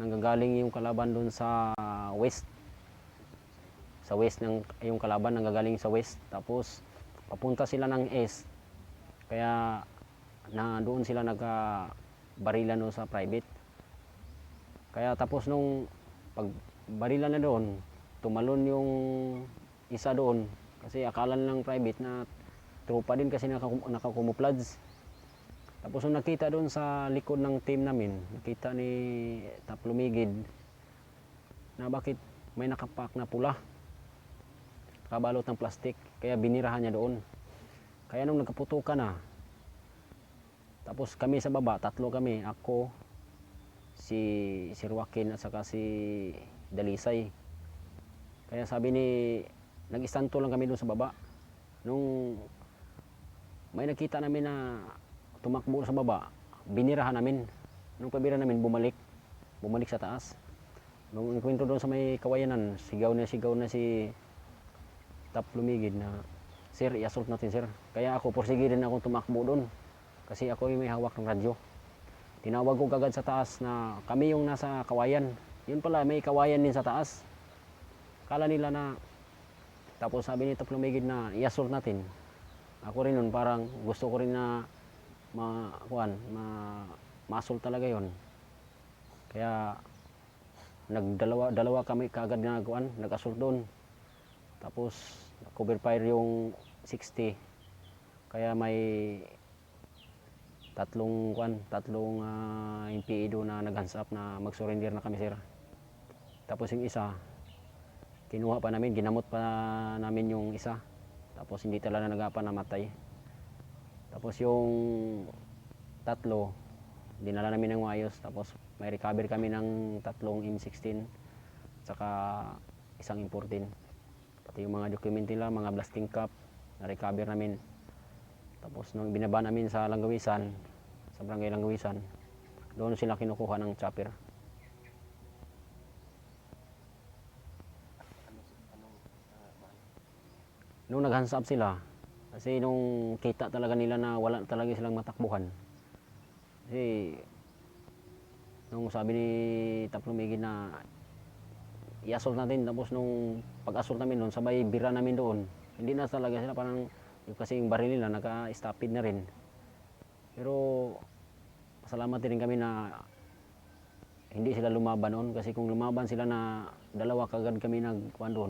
nanggagaling yung kalaban doon sa west. Sa west ng yung kalaban nanggagaling sa west. Tapos papunta sila ng east. Kaya na doon sila nagka barilan doon sa private. Kaya tapos nung pag barilan na doon, tumalon yung isa doon kasi akala ng private na tropa din kasi nakakum- nakakumuplods. Tapos nung nakita doon sa likod ng team namin, nakita ni Taplumigid na bakit may nakapak na pula. Kabalot ng plastic, kaya binirahan niya doon. Kaya nung nagkaputukan na, tapos kami sa baba, tatlo kami, ako, si Sir Joaquin at saka si Dalisay. Kaya sabi ni, nag-istanto lang kami doon sa baba. Nung may nakita namin na tumakbo sa baba, binirahan namin. Nung pabira namin, bumalik. Bumalik sa taas. Nung ikwento doon sa may kawayanan, sigaw na sigaw na si Tap Lumigid na, Sir, i-assault natin, sir. Kaya ako, porsige din ako tumakbo doon. Kasi ako yung may hawak ng radyo. Tinawag ko kagad sa taas na kami yung nasa kawayan. Yun pala, may kawayan din sa taas. Kala nila na, tapos sabi ni Tap Lumigid na, i-assault natin. Ako rin nun, parang gusto ko rin na ma, kuan, ma, ma-assault talaga yon. Kaya, nagdalawa dalawa kami kagad na kuan, nag-assault doon. Tapos, cover fire yung 60. Kaya may tatlong kuan, tatlong uh, MPA doon na nag-hands up na mag-surrender na kami sir. Tapos yung isa, kinuha pa namin, ginamot pa namin yung isa. Tapos hindi talaga nagapa namatay. Tapos yung tatlo, dinala namin ng ayos. Tapos may recover kami ng tatlong M16 saka isang M14. Pati yung mga document nila, mga blasting cap, na-recover namin. Tapos nung binaba namin sa Langgawisan, sa barangay Langgawisan, doon sila kinukuha ng chopper. Nung nag-hands up sila, kasi nung kita talaga nila na wala talaga silang matakbuhan. Kasi nung sabi ni Taplumigi na i-assault natin tapos nung pag-assault namin doon sabay bira namin doon hindi na talaga sila parang yung kasi yung baril nila naka-stopid na rin pero pasalamat din kami na hindi sila lumaban noon kasi kung lumaban sila na dalawa kagad kami nagkuhan doon